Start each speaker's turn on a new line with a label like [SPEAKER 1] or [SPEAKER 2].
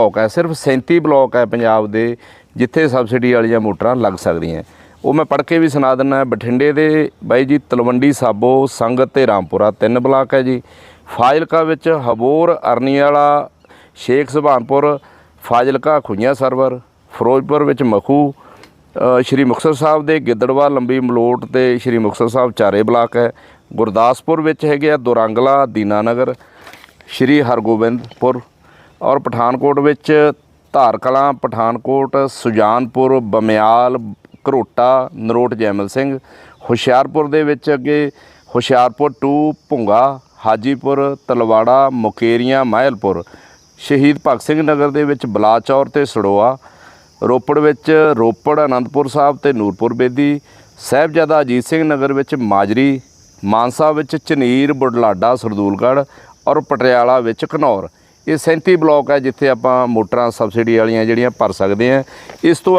[SPEAKER 1] Block ਹੈ, ਸਿਰਫ 37 block ਹੈ ਪੰਜਾਬ ਦੇ, ਜਿੱਥੇ ਸਬਸਿਡੀ ਵਾਲੀਆਂ ਮੋਟਰਾਂ ਲੱਗ ਸਕਦੀਆਂ। ਉਹ ਮੈਂ ਪੜ੍ਹ ਕੇ ਵੀ ਸੁਣਾ ਦਿੰਦਾ ਬਠਿੰਡੇ ਦੇ ਬਾਈ ਜੀ ਤਲਵੰਡੀ ਸਾਬੋ, ਸੰਗਤ ਤੇ ਰਾਮਪੁਰਾ, ਤਿੰਨ ਬਲਾਕ ਹੈ ਜੀ। ਫਾਜ਼ਿਲਕਾ ਵਿੱਚ ਹਬੋਰ ਅਰਨੀ ਵਾਲਾ ਸ਼ੇਖ ਸੁਭਾਨਪੁਰ, ਫਾਜ਼ਿਲਕਾ ਖੁਈਆਂ ਸਰਵਰ, ਫਿਰੋਜ਼ਪੁਰ ਵਿੱਚ ਮਖੂ ਸ਼੍ਰੀ ਮੁਕਤਸਰ ਸਾਹਿਬ ਦੇ ਗਿੱਦੜਵਾ, ਲੰਬੀ ਮਲੋਟ ਤੇ ਸ਼੍ਰੀ ਮੁਕਤਸਰ ਸਾਹਿਬ ਚਾਰੇ ਬਲਾਕ ਹੈ। ਗੁਰਦਾਸਪੁਰ ਵਿੱਚ ਹੈਗੇ ਆ ਦੁਰੰਗਲਾ, ਦੀਨਾਨਗਰ, ਸ਼੍ਰੀ ਹਰਗੋਬਿੰਦਪੁਰ ਔਰ ਪਠਾਨਕੋਟ ਵਿੱਚ ਧਾਰਕਲਾਂ, ਪਠਾਨਕੋਟ, ਸੁਜਾਨਪੁਰ, ਬਮਿਆਲ, ਘਰੋਟਾ, ਨਰੋਟ ਜੈਮਲ ਸਿੰਘ, ਹੁਸ਼ਿਆਰਪੁਰ ਦੇ ਵਿੱਚ ਅੱਗੇ ਹੁਸ਼ਿਆਰਪੁਰ ਟੂ, ਭੁੰਗਾ, ਹਾਜੀਪੁਰ, ਤਲਵਾੜਾ, ਮੁਕੇਰੀਆਂ ਮਾਹਿਲਪੁਰ ਸ਼ਹੀਦ ਭਗਤ ਸਿੰਘ ਨਗਰ ਦੇ ਵਿੱਚ ਬਲਾਚੌਰ ਤੇ ਸੜੋਆ, ਰੋਪੜ ਵਿੱਚ ਰੋਪੜ, ਅਨੰਦਪੁਰ ਸਾਹਿਬ ਤੇ ਨੂਰਪੁਰ ਬੇਦੀ, ਸਾਹਿਬਜ਼ਾਦਾ ਅਜੀਤ ਸਿੰਘ ਨਗਰ ਵਿੱਚ ਮਾਜਰੀ, ਮਾਨਸਾ ਵਿੱਚ ਚਨੀਰ ਬੁਢਲਾਡਾ, ਸਰਦੂਲਗੜ੍ਹ ਔਰ ਪਟਿਆਲਾ ਵਿੱਚ ਘਨੌਰ। ਇਹ 37 ਬਲਾਕ ਹੈ ਜਿੱਥੇ ਆਪਾਂ ਮੋਟਰਾਂ, ਸਬਸਿਡੀ ਵਾਲੀਆਂ ਜਿਹੜੀਆਂ ਭਰ ਸਕਦੇ ਆ। ਇਸ ਤੋਂ ਅੱਗੇ